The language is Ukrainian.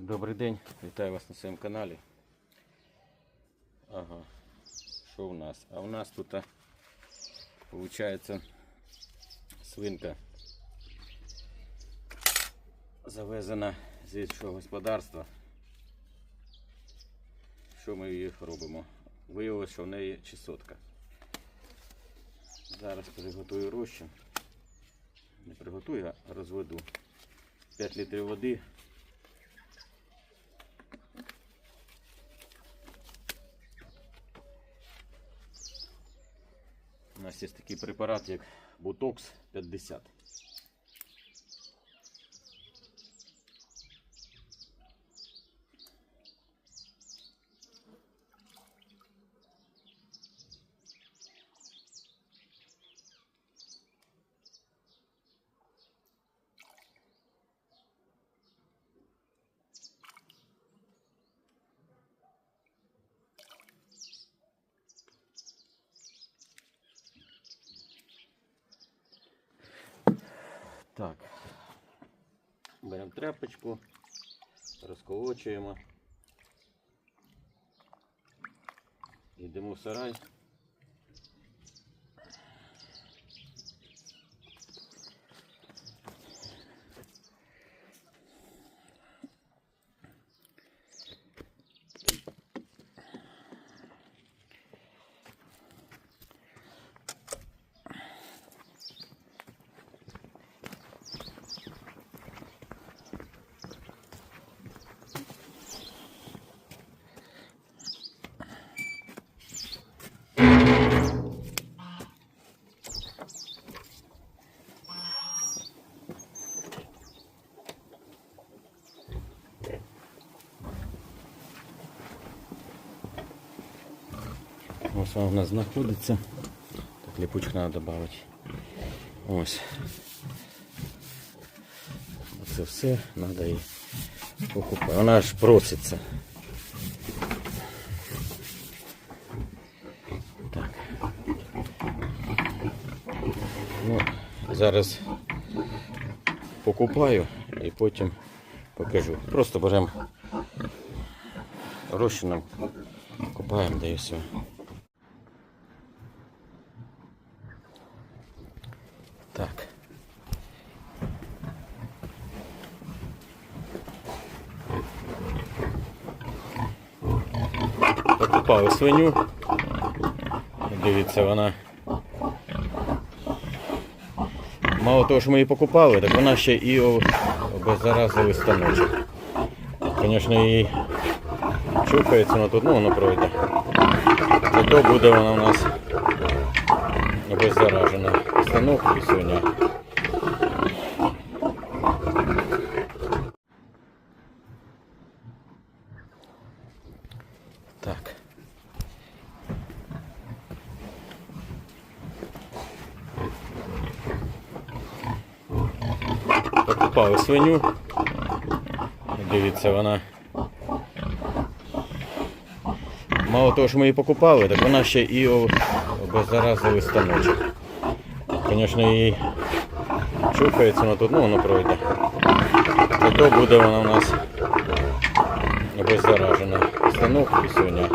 Добрий день, вітаю вас на своєму каналі. Ага, що у нас? А у нас тут виходить свинка завезена з іншого господарства. Що ми її робимо? Виявилося, що в неї чесотка. Зараз приготую розчин. Не приготую, а розведу. 5 літрів води. Нас є такий препарат, як Бутокс 50. Так. Беремо тряпочку, розколочуємо. Йдемо в сарай. Ось вона у нас знаходиться. Так, липучку треба додати. Ось. Оце все треба її покупати. Вона аж проситься. Так. Ну, зараз покупаю і потім покажу. Просто беремо розчином, купаємо, да і все. Так. Покупали свиню. Дивіться, вона. Мало того, що ми її покупали, так вона ще і обеззаразили станочок. Звісно, її чухається, але тут ну, воно пройде. Зато буде вона у нас обеззаражена. Станок і свиня. Так. Покупали свиню. Дивіться, вона. Мало того, що ми її покупали, так вона ще і обеззаразили станочок. Звісно, її чухається, але тут ну, воно пройде. Зато буде вона у нас беззаражена. Станок і свиня.